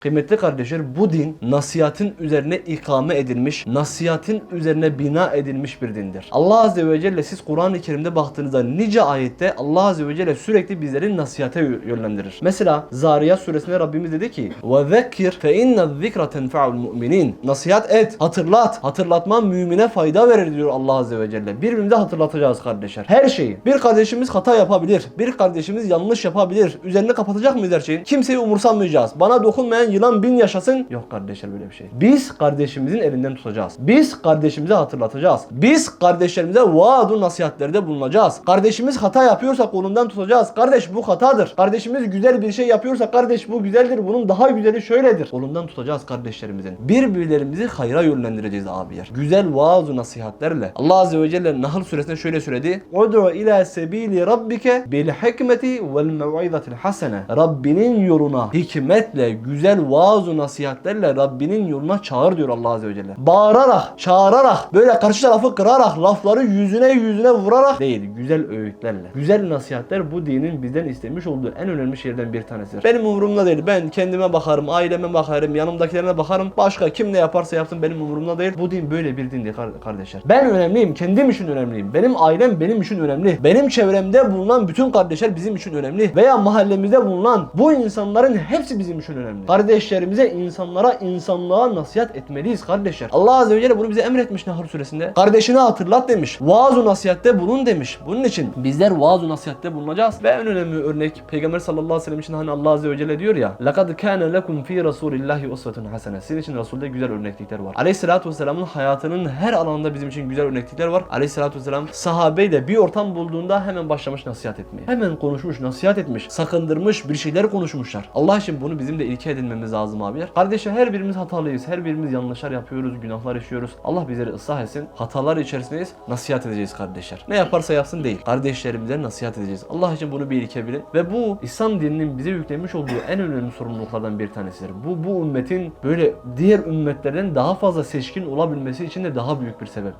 Kıymetli kardeşler bu din nasihatin üzerine ikame edilmiş, nasihatin üzerine bina edilmiş bir dindir. Allah Azze ve Celle siz Kur'an-ı Kerim'de baktığınızda nice ayette Allah Azze ve Celle sürekli bizleri nasihate yö- yönlendirir. Mesela Zariyat suresinde Rabbimiz dedi ki وَذَكِّرْ فَاِنَّ الذِّكْرَ تَنْفَعُ الْمُؤْمِنِينَ Nasihat et, hatırlat. Hatırlatma mümine fayda verir diyor Allah Azze ve Celle. Birbirimize hatırlatacağız kardeşler. Her şeyi. Bir kardeşimiz hata yapabilir. Bir kardeşimiz yanlış yapabilir. Üzerini kapatacak mıyız her şeyin? Kimseyi umursamayacağız. Bana dokunmayan yılan bin yaşasın. Yok kardeşler böyle bir şey. Biz kardeşimizin elinden tutacağız. Biz kardeşimize hatırlatacağız. Biz kardeşlerimize vaadu nasihatlerde bulunacağız. Kardeşimiz hata yapıyorsa kolundan tutacağız. Kardeş bu hatadır. Kardeşimiz güzel bir şey yapıyorsa kardeş bu güzeldir. Bunun daha güzeli şöyledir. Kolundan tutacağız kardeşlerimizin. Birbirlerimizi hayra yönlendireceğiz abiler. Güzel vaaz nasihatlerle. Allah Azze ve Celle Nahl suresinde şöyle söyledi. Ud'u ila sebili rabbike bil hikmeti vel mev'izatil hasene. Rabbinin yoluna hikmetle, güzel vaaz nasihatlerle Rabbinin yoluna çağır diyor Allah Azze ve Celle. Bağırarak, çağırarak, böyle karşı tarafı kırarak, lafları yüzüne yüzüne vurarak değil, güzel öğütlerle. Güzel nasihatler bu dinin bizden istemiş olduğu en önemli şeylerden bir tanesidir. Benim umurumda değil. Ben kendime bakarım, aileme bakarım, yanımdakilerine bakarım. Başka kim ne yaparsa yapsın benim umurumda değil. Bu din böyle bir dindir kar- kardeşler. Ben önemliyim, kendim için önemliyim. Benim ailem benim için önemli. Benim çevremde bulunan bütün kardeşler bizim için önemli. Veya mahallemizde bulunan bu insanların hepsi bizim için önemli Kardeşlerimize, insanlara, insanlığa nasihat etmeliyiz kardeşler. Allah Azze ve Celle bunu bize emretmiş Nahl suresinde. Kardeşine hatırlat demiş. Vaaz-ı nasihatte bulun demiş. Bunun için bizler vaaz-ı nasihatte bulunacağız. Ve en önemli örnek Peygamber sallallahu aleyhi ve sellem için hani Allah Azze ve Celle diyor ya. لَقَدْ كَانَ لَكُمْ ف۪ي رَسُولِ اللّٰهِ اُسْوَةٌ حَسَنَةٌ Sizin için Resul'de güzel örneklikler var. Aleyhissalatü vesselamın hayatının her alanında bizim için güzel örneklikler var. Aleyhissalatü vesselam sahabeyle bir ortam bulduğunda hemen başlamış nasihat etmeye. Hemen konuşmuş, nasihat etmiş, sakındırmış, bir şeyler konuşmuşlar. Allah için bunu bizim de ilke edinmemiz lazım abiler. Kardeşler her birimiz hatalıyız. Her birimiz yanlışlar yapıyoruz, günahlar işliyoruz. Allah bizleri ıslah etsin. Hatalar içerisindeyiz. Nasihat edeceğiz kardeşler. Ne yaparsa yapsın değil. Kardeşlerimize nasihat edeceğiz. Allah için bunu bir ilke bilin. Ve bu İslam dininin bize yüklemiş olduğu en önemli sorumluluklardan bir tanesidir. Bu bu ümmetin böyle diğer ümmetlerden daha fazla seçkin olabilmesi için de daha büyük bir sebeptir.